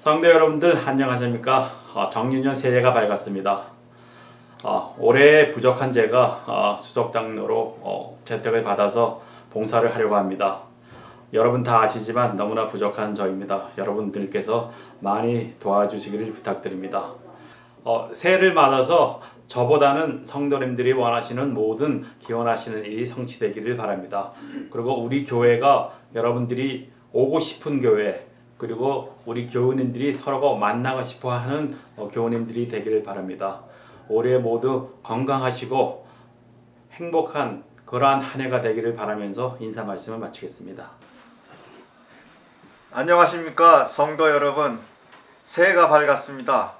성도 여러분들 안녕하십니까? 어, 정윤년 새해가 밝았습니다. 어, 올해 부족한 제가 어, 수석 장로로 어, 재택을 받아서 봉사를 하려고 합니다. 여러분 다 아시지만 너무나 부족한 저입니다. 여러분들께서 많이 도와주시기를 부탁드립니다. 어, 새해를 맞아서 저보다는 성도님들이 원하시는 모든 기원하시는 일이 성취되기를 바랍니다. 그리고 우리 교회가 여러분들이 오고 싶은 교회 그리고 우리 교우님들이 서로가 만나고 싶어 하는 어, 교우님들이 되기를 바랍니다. 올해 모두 건강하시고 행복한 그러한 한 해가 되기를 바라면서 인사 말씀을 마치겠습니다. 안녕하십니까 성도 여러분 새해가 밝았습니다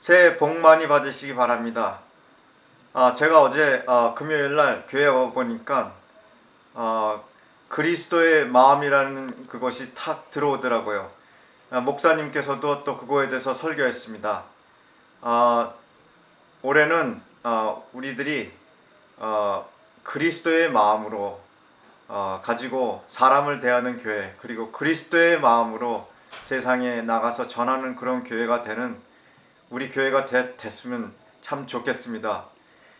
새해 복 많이 받으시기 바랍니다 아, 제가 어제 아, 금요일날 교회 와 보니까 아, 그리스도의 마음이라는 그것이 탁 들어오더라고요 아, 목사님께서도 또 그거에 대해서 설교했습니다 아, 올해는 아, 우리들이 아, 그리스도의 마음으로 어, 가지고 사람을 대하는 교회 그리고 그리스도의 마음으로 세상에 나가서 전하는 그런 교회가 되는 우리 교회가 되, 됐으면 참 좋겠습니다.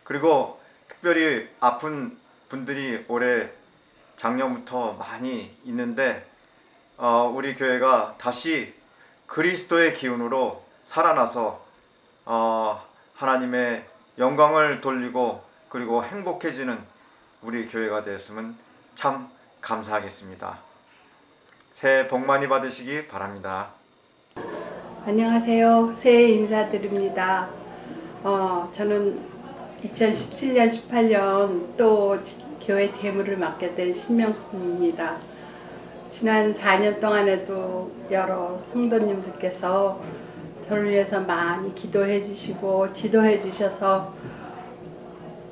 그리고 특별히 아픈 분들이 올해 작년부터 많이 있는데 어, 우리 교회가 다시 그리스도의 기운으로 살아나서 어, 하나님의 영광을 돌리고 그리고 행복해지는 우리 교회가 되었으면 참 감사하겠습니다. 새해 복 많이 받으시기 바랍니다. 안녕하세요. 새해 인사드립니다. 어, 저는 2017년, 18년 또 지- 교회 재무를 맡게 된 신명수입니다. 지난 4년 동안에도 여러 성도님들께서 저를 위해서 많이 기도해 주시고 지도해 주셔서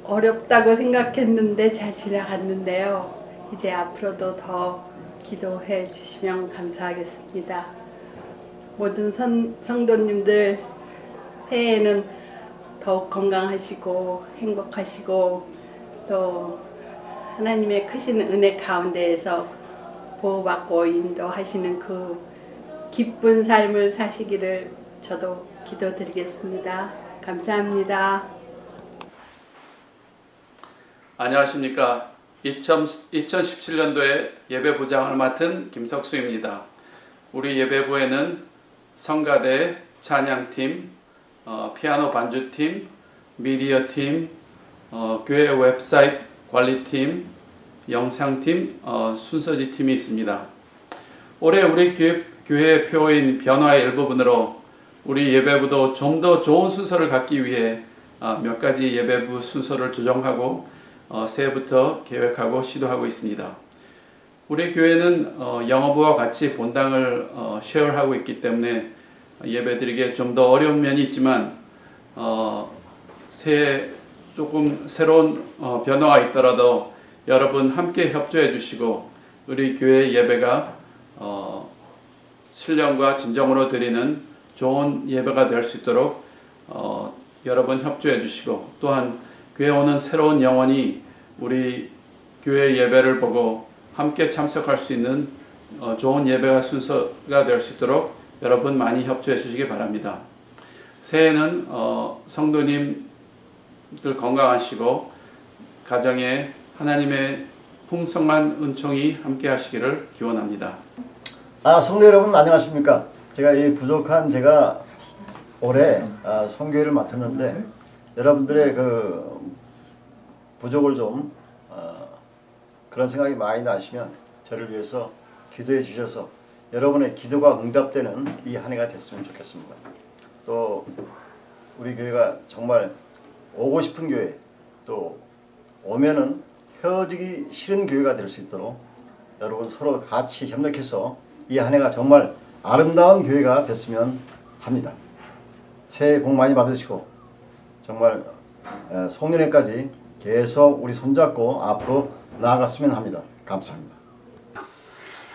어렵다고 생각했는데 잘 지나갔는데요. 이제 앞으로도 더 기도해 주시면 감사하겠습니다. 모든 선, 성도님들 새해에는 더욱 건강하시고 행복하시고 또 하나님의 크신 은혜 가운데에서 보호받고 인도하시는 그 기쁜 삶을 사시기를 저도 기도드리겠습니다. 감사합니다. 안녕하십니까. 2017년도에 예배 부장을 맡은 김석수입니다. 우리 예배부에는 성가대 찬양팀, 어, 피아노 반주팀, 미디어팀, 어, 교회 웹사이트 관리팀, 영상팀, 어, 순서지 팀이 있습니다. 올해 우리 교회, 교회 표인 변화의 일부분으로 우리 예배부도 좀 더 좋은 순서를 갖기 위해 어, 몇 가지 예배부 순서를 조정하고 어, 새해부터 계획하고 시도하고 있습니다. 우리 교회는 어, 영어부와 같이 본당을 어, 쉐어하고 있기 때문에 예배드리기에 좀 더 어려운 면이 있지만 어, 새해 조금 새로운 어, 변화가 있더라도 여러분 함께 협조해 주시고 우리 교회 예배가 어, 신령과 진정으로 드리는 좋은 예배가 될 수 있도록 어, 여러분 협조해 주시고 또한 교회 오는 새로운 영혼이 우리 교회 예배를 보고 함께 참석할 수 있는 어, 좋은 예배가 순서가 될 수 있도록 여러분 많이 협조해 주시기 바랍니다. 새해는 어, 성도님 들 건강하시고 가정에 하나님의 풍성한 은총이 함께 하시기를 기원합니다. 아 성도 여러분 안녕하십니까? 제가 이 부족한 제가 올해 아, 성교회를 맡았는데 여러분들의 그 부족을 좀 어, 그런 생각이 많이 나시면 저를 위해서 기도해 주셔서 여러분의 기도가 응답되는 이 한 해가 됐으면 좋겠습니다. 또 우리 교회가 정말 오고 싶은 교회 또 오면은 헤어지기 싫은 교회가 될 수 있도록 여러분 서로 같이 협력해서 이 한 해가 정말 아름다운 교회가 됐으면 합니다. 새해 복 많이 받으시고 정말 에, 송년회까지 계속 우리 손잡고 앞으로 나아갔으면 합니다. 감사합니다.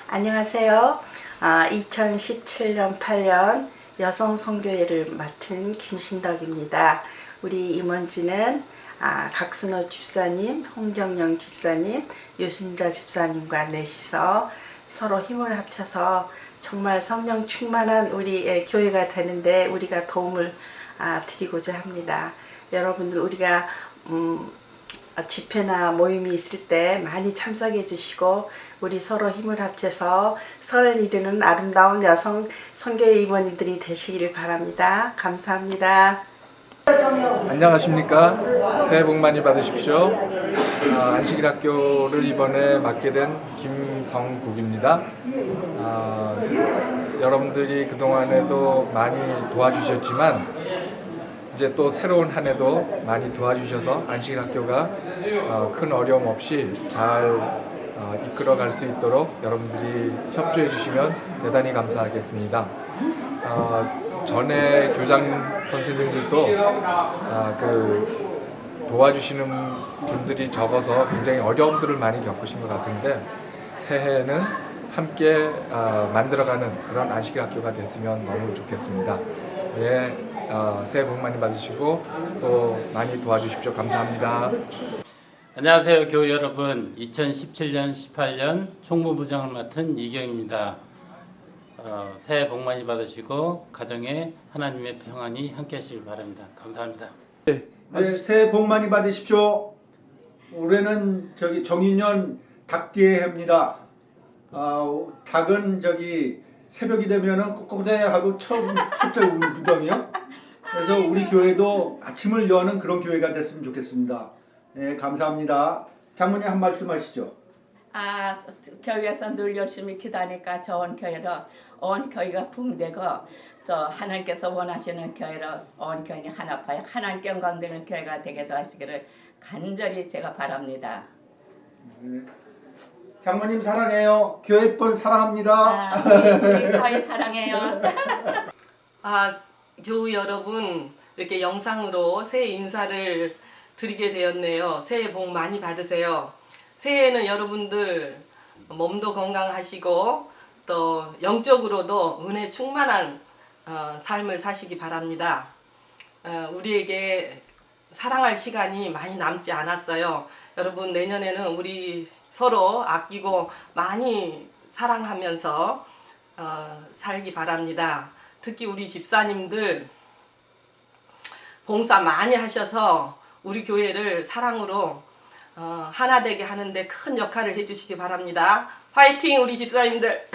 안녕하세요. 아, 2017년 8년 여성 성교회를 맡은 김신덕입니다. 우리 임원진은 아, 각순호 집사님, 홍경영 집사님, 유순자 집사님과 넷이서 서로 힘을 합쳐서 정말 성령 충만한 우리의 교회가 되는데 우리가 도움을 아, 드리고자 합니다. 여러분들 우리가 음, 집회나 모임이 있을 때 많이 참석해 주시고 우리 서로 힘을 합쳐서 설을 이루는 아름다운 여성 선교의 임원님들이 되시기를 바랍니다. 감사합니다. 안녕하십니까. 새해 복 많이 받으십시오. 아, 안식일 학교를 이번에 맡게 된 김성국입니다. 아, 여러분들이 그동안에도 많이 도와주셨지만 이제 또 새로운 한 해도 많이 도와주셔서 안식일 학교가 어, 큰 어려움 없이 잘 어, 이끌어갈 수 있도록 여러분들이 협조해 주시면 대단히 감사하겠습니다. 어, 전에 교장 선생님들도 아, 그 도와주시는 분들이 적어서 굉장히 어려움들을 많이 겪으신 것 같은데 새해에는 함께 아, 만들어가는 그런 안식일 학교가 됐으면 너무 좋겠습니다. 예, 어, 새해 복 많이 받으시고 또 많이 도와주십시오. 감사합니다. 안녕하세요, 교우 여러분. 2017년, 18년 총무부장을 맡은 이경입니다. 어, 새해 복 많이 받으시고 가정에 하나님의 평안이 함께 하시길 바랍니다. 감사합니다. 네, 새해 복 많이 받으십시오. 올해는 저기 정인년 닭띠의 해입니다. 아, 닭은 저기 새벽이 되면은 꼿꼿해하고 처음 첫째 운동이요. 그래서 우리 교회도 아침을 여는 그런 교회가 됐으면 좋겠습니다. 네, 감사합니다. 장모님 한 말씀 하시죠. 아, 교회에서 늘 열심히 기다니까 좋은 교회로 온 교회가 붕대고 저 하나님께서 원하시는 교회로 온 교인이 하나파에 하나님께 영광되는 교회가 되게 도 하시기를 간절히 제가 바랍니다. 장모님 사랑해요. 교회번 사랑합니다. 아, 우리, 우리 사회 사랑해요. 아, 교우 여러분, 이렇게 영상으로 새해 인사를 드리게 되었네요. 새해 복 많이 받으세요. 새해에는 여러분들 몸도 건강하시고 또 영적으로도 은혜 충만한 어, 삶을 사시기 바랍니다. 어, 우리에게 사랑할 시간이 많이 남지 않았어요. 여러분 내년에는 우리 서로 아끼고 많이 사랑하면서 어, 살기 바랍니다. 특히 우리 집사님들 봉사 많이 하셔서 우리 교회를 사랑으로 어, 하나 되게 하는데 큰 역할을 해주시기 바랍니다. 화이팅 우리 집사님들.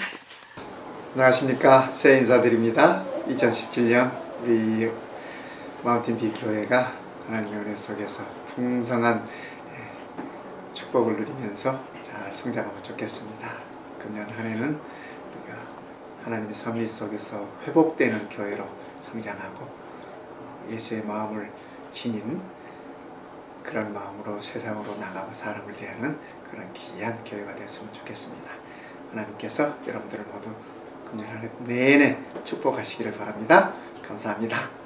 안녕하십니까 새해 인사드립니다 2017년 우리 마운틴 비 교회가 하나님의 은혜 속에서 풍성한 예, 축복을 누리면서 잘 성장하면 좋겠습니다 금년 한 해는 우리가 하나님의 섭리 속에서 회복되는 교회로 성장하고 어, 예수의 마음을 지닌 그런 마음으로 세상으로 나가고 사람을 대하는 그런 귀한 교회가 됐으면 좋겠습니다 하나님께서 여러분들을 모두 금년 한 해 내내 축복하시기를 바랍니다. 감사합니다.